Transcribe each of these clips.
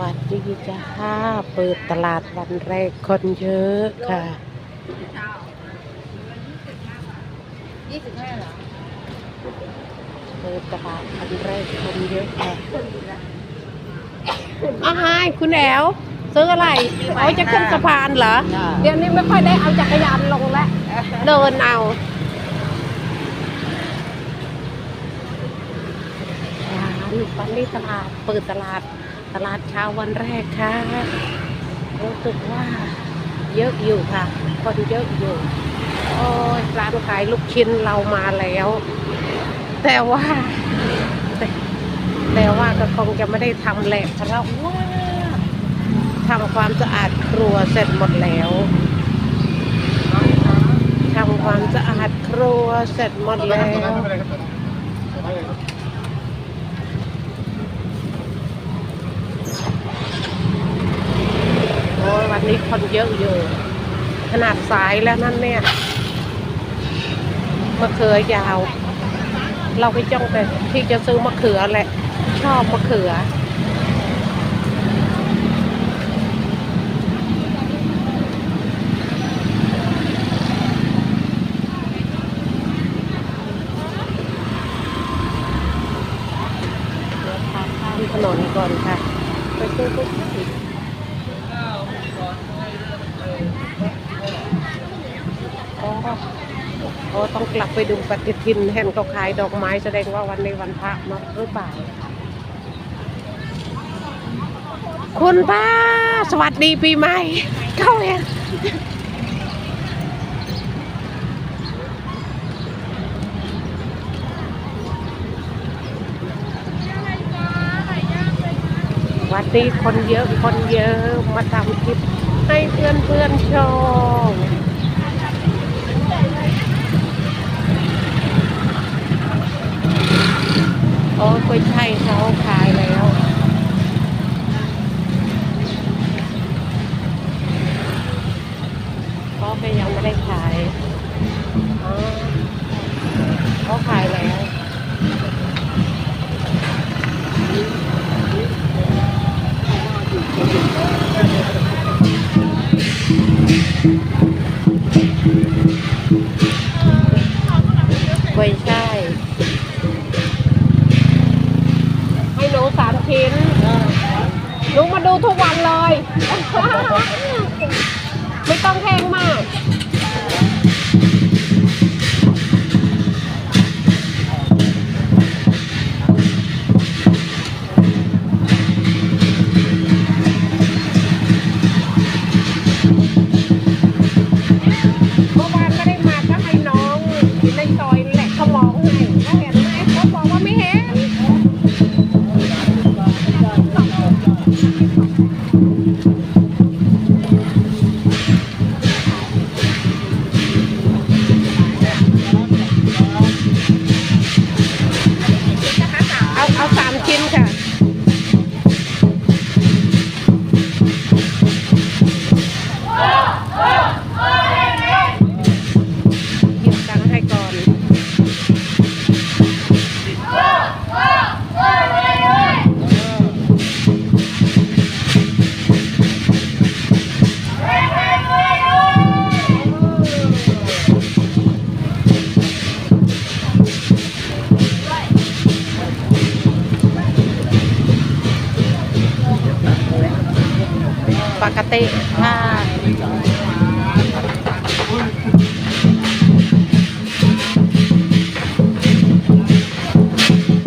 วัสดีจ้าเปิดตลาดวันแรกคนเยอะค่ะยี่สิบห้าเหรอเปิดตลาดวันแรกคนเยอะค่ะอาหายคุณแอลซื้ออะไรเอาจะขึ้นสะพานเหรอ เดี๋ยวนี้ไม่ค่อยได้เอาจักรยานลงแล้ว เดินเอาร้านวันนี้ตลาดเปิดตลาด ตลาดเช้าวันแรกค่ะรู้สึกว่าเยอะอยู่ค่ะคนเยอะอยู่โอ้ยร้านขายลูกชิ้นเรามาแล้ว แต่ว่า แต่แต่ว่าก็คงจะไม่ได้ทำแหละเพราะว่าทำความสะอาดครัวเสร็จหมดแล้วทำความสะอาดครัวเสร็จหมดแล้ว อ้ยวันนี้คนเยอะอยู่ ขนาดสายแล้วนั่นเนี่ยมะเขือยาว เราไปจ้องแต่ที่จะซื้อมะเขือแหละ ชอบมะเขือ เดี๋ยวพาข้ามถนนก่อนค่ะ ไปซื้อทุกสิ่ง อ๋ออ๋อต้องกลับไปดูปฏิทินเห็นเขาขายดอกไม้แสดงว่าวันในวันพระมาหรือเปล่า คุณป้า สวัสดีปีใหม่เข้าเห็นวันนี้คนเยอะคนเยอะมาทำคลิปให้เพื่อนเพื่อนชม โอ้ก็ใช่เขาขายเลย ชิ้นลุงมาดูทุกวันเลย ไม่ต้องแพงมาก ค่ะ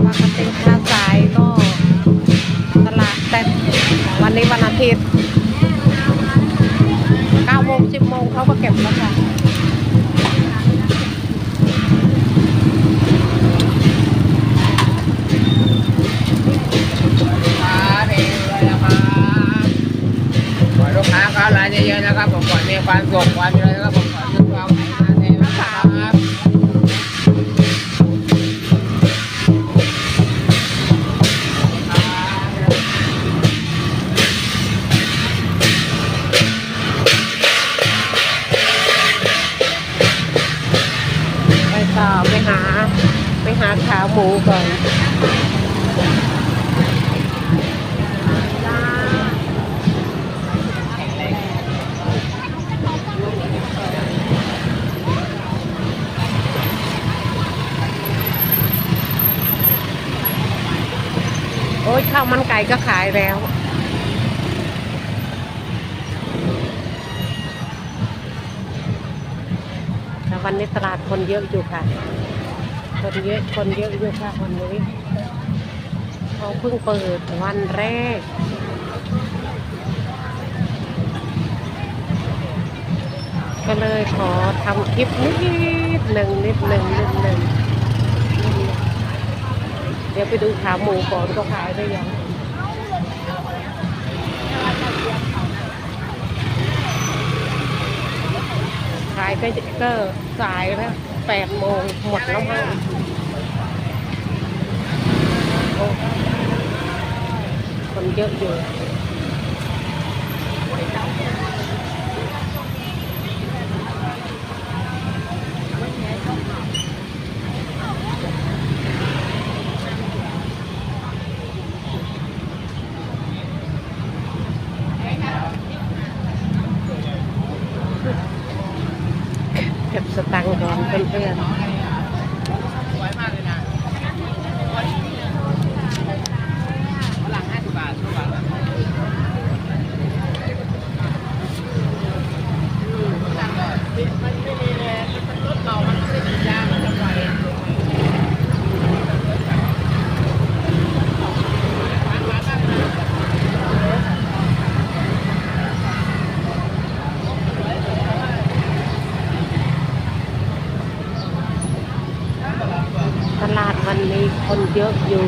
ปกติถ้าสายก็ตลาดแต่วันนี้วันอาทิตย์ นะครับผมขอมีความสุขความเจริญนะครับผมขอให้ทุกความขายดีนะครับไปต่อไปหา ไปหาขาหมูก่อนจ้า โอ้ ยข้าวมันไก่ก็ขายแล้วแต่วันนี้ตลาดคนเยอะอยู่ค่ะ คนเยอะคนเยอะอยู่ค่ะวันนี้เขาเพิ่งเปิดวันแรกก็เลยขอทำคลิปนิดหนึ่งนิดหนึ่งนิดหนึ่ง ดี๋ยวไปดูขาหมูก่อนก็ขายได้ยังขายก็ก็สายแล้วแปดโมงหมดแล้วมั้งคนเยอะอยู่ เก็บส ตังค์ก่อนเพื่อน สวยมากเลยนะฝรั่งห้าสิบบาททุกบาทมันไม่มีเลยมันรถเรามันไม่ได้ยางมันจะไว ๆตลาดวันนี้ คนเยอะอยู่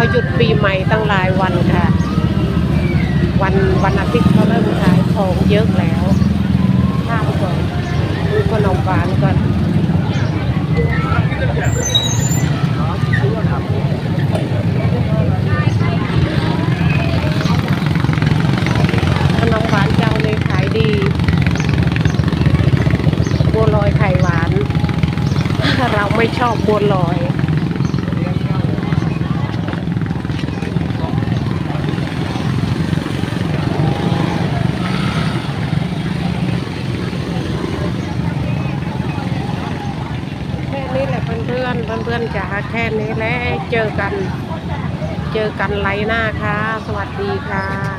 เขาหยุดปีใหม่ตั้งหลายวันค่ะ วันวันอาทิตย์เขาเริ่มขายของเยอะแล้วข้ามก่อนดูขนมหวานก่อนขนมหวานเจ้าในขายดีบัวลอยไข่หวาน เราไม่ชอบบัวลอย แค่นี้แหละเพื่อนๆเพื่อนจ๋าแค่นี้และเจอกัน เจอกันไลน์หน้าค่ะ สวัสดีค่ะ